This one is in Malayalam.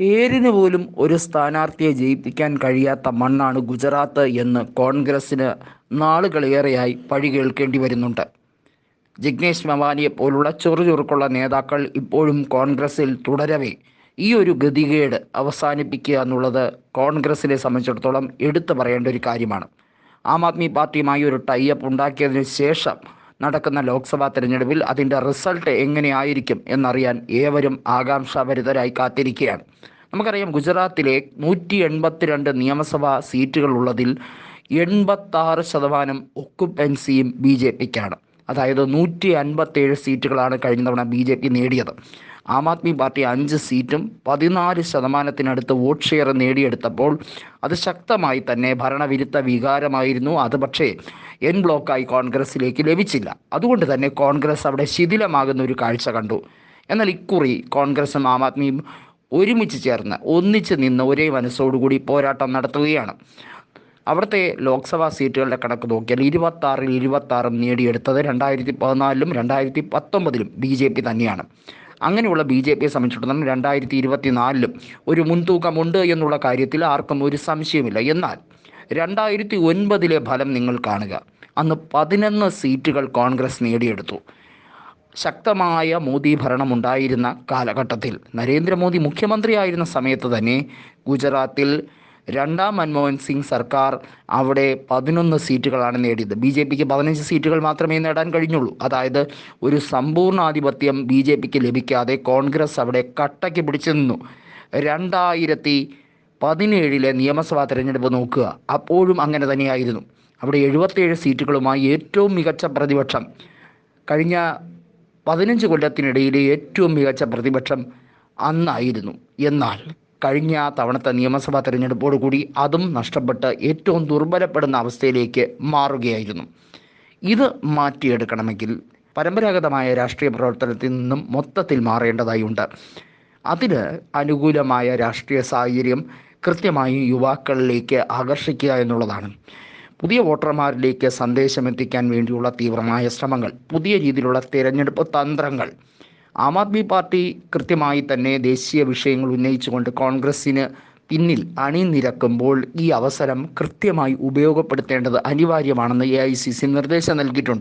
പേരിന് പോലും ഒരു സ്ഥാനാർത്ഥിയെ ജയിപ്പിക്കാൻ കഴിയാത്ത മണ്ണാണ് ഗുജറാത്ത് എന്ന് കോൺഗ്രസ്സിന് നാളുകളേറെയായി പഴി കേൾക്കേണ്ടി വരുന്നുണ്ട്. ജിഗ്നേഷ് മവാനിയെ പോലുള്ള ചൊറുചുറുക്കുള്ള നേതാക്കൾ ഇപ്പോഴും കോൺഗ്രസ്സിൽ തുടരവേ. ഈ ഒരു ഗതികേട് അവസാനിപ്പിക്കുക എന്നുള്ളത് കോൺഗ്രസിനെ സംബന്ധിച്ചിടത്തോളം എടുത്തു പറയേണ്ട ഒരു കാര്യമാണ്. ആം ആദ്മി പാർട്ടിയുമായി ഒരു ടൈപ്പ് ഉണ്ടാക്കിയതിന് ശേഷം നടക്കുന്ന ലോക്സഭാ തെരഞ്ഞെടുപ്പിൽ അതിന്റെ റിസൾട്ട് എങ്ങനെയായിരിക്കും എന്നറിയാൻ ഏവരും ആകാംക്ഷാഭരിതരായി കാത്തിരിക്കുകയാണ്. നമുക്കറിയാം ഗുജറാത്തിലെ നൂറ്റി എൺപത്തിരണ്ട് നിയമസഭാ സീറ്റുകളുള്ളതിൽ എൺപത്താറ് ശതമാനം ഒക്കുപെൻസിയും ബി ജെ പിക്കാണ്. അതായത് നൂറ്റി അൻപത്തേഴ് സീറ്റുകളാണ് കഴിഞ്ഞ തവണ ബി ജെ പി നേടിയത്. ആം ആദ്മി പാർട്ടി അഞ്ച് സീറ്റും പതിനാല് ശതമാനത്തിനടുത്ത് വോട്ട് ഷെയർ നേടിയെടുത്തപ്പോൾ അത് ശക്തമായി തന്നെ ഭരണവിരുദ്ധ വികാരമായിരുന്നു. അത് പക്ഷേ എൻ ബ്ലോക്കായി കോൺഗ്രസിലേക്ക് ലഭിച്ചില്ല. അതുകൊണ്ട് തന്നെ കോൺഗ്രസ് അവിടെ ശിഥിലമാകുന്ന ഒരു കാഴ്ച കണ്ടു. എന്നാൽ ഇക്കുറി കോൺഗ്രസും ആം ആദ്മിയും ഒരുമിച്ച് ചേർന്ന് ഒന്നിച്ച് നിന്ന് ഒരേ മനസ്സോടുകൂടി പോരാട്ടം നടത്തുകയാണ്. അവിടുത്തെ ലോക്സഭാ സീറ്റുകളുടെ കണക്ക് നോക്കിയാൽ ഇരുപത്തി ആറിൽ ഇരുപത്തി ആറും നേടിയെടുത്തത് രണ്ടായിരത്തി പതിനാലിലും രണ്ടായിരത്തി പത്തൊമ്പതിലും ബി ജെ പി തന്നെയാണ്. അങ്ങനെയുള്ള ബി ജെ പിയെ സംബന്ധിച്ചിടത്തോളം രണ്ടായിരത്തി ഇരുപത്തിനാലിലും ഒരു മുൻതൂക്കമുണ്ട് എന്നുള്ള കാര്യത്തിൽ ആർക്കും ഒരു സംശയമില്ല എന്നാൽ രണ്ടായിരത്തി ഒൻപതിലെ ഫലം നിങ്ങൾ കാണുക. അന്ന് പതിനൊന്ന് സീറ്റുകൾ കോൺഗ്രസ് നേടിയെടുത്തു. ശക്തമായ മോദി ഭരണം ഉണ്ടായിരുന്ന കാലഘട്ടത്തിൽ. നരേന്ദ്രമോദി മുഖ്യമന്ത്രിയായിരുന്ന സമയത്ത് തന്നെ ഗുജറാത്തിൽ രണ്ടാം മൻമോഹൻ സിംഗ് സർക്കാർ അവിടെ പതിനൊന്ന് സീറ്റുകളാണ് നേടിയത്. ബി ജെ പിക്ക് പതിനഞ്ച് സീറ്റുകൾ മാത്രമേ നേടാൻ കഴിഞ്ഞുള്ളൂ. അതായത് ഒരു സമ്പൂർണാധിപത്യം ബി ജെ പിക്ക് ലഭിക്കാതെ കോൺഗ്രസ് അവിടെ കട്ടയ്ക്ക് പിടിച്ചു നിന്നു. രണ്ടായിരത്തി പതിനേഴിലെ നിയമസഭാ തിരഞ്ഞെടുപ്പ് നോക്കുക. അപ്പോഴും അങ്ങനെ തന്നെയായിരുന്നു. അവിടെ എഴുപത്തേഴ് സീറ്റുകളുമായി ഏറ്റവും മികച്ച പ്രതിപക്ഷം. കഴിഞ്ഞ പതിനഞ്ച് കൊല്ലത്തിനിടയിലെ ഏറ്റവും മികച്ച പ്രതിപക്ഷം അന്നായിരുന്നു. എന്നാൽ കഴിഞ്ഞ തവണത്തെ നിയമസഭാ തെരഞ്ഞെടുപ്പോടുകൂടി അതും നഷ്ടപ്പെട്ട് ഏറ്റവും ദുർബലപ്പെടുന്ന അവസ്ഥയിലേക്ക് മാറുകയായിരുന്നു. ഇത് മാറ്റിയെടുക്കണമെങ്കിൽ പരമ്പരാഗതമായ രാഷ്ട്രീയ പ്രവർത്തനത്തിൽ നിന്നും മൊത്തത്തിൽ മാറേണ്ടതായുണ്ട് അതിന് അനുകൂലമായ രാഷ്ട്രീയ സാഹചര്യം കൃത്യമായി യുവാക്കളിലേക്ക് ആകർഷിക്കുക എന്നുള്ളതാണ്. പുതിയ വോട്ടർമാരിലേക്ക് സന്ദേശം എത്തിക്കാൻ വേണ്ടിയുള്ള തീവ്രമായ ശ്രമങ്ങൾ പുതിയ രീതിയിലുള്ള തിരഞ്ഞെടുപ്പ് തന്ത്രങ്ങൾ. ആം ആദ്മി പാർട്ടി കൃത്യമായി തന്നെ ദേശീയ വിഷയങ്ങൾ ഉന്നയിച്ചുകൊണ്ട് കോൺഗ്രസ്സിന് പിന്നിൽ അണിനിരക്കുമ്പോൾ ഈ അവസരം കൃത്യമായി ഉപയോഗപ്പെടുത്തേണ്ടത് അനിവാര്യമാണെന്ന് എ ഐ സി സി നിർദ്ദേശം നൽകിയിട്ടുണ്ട്.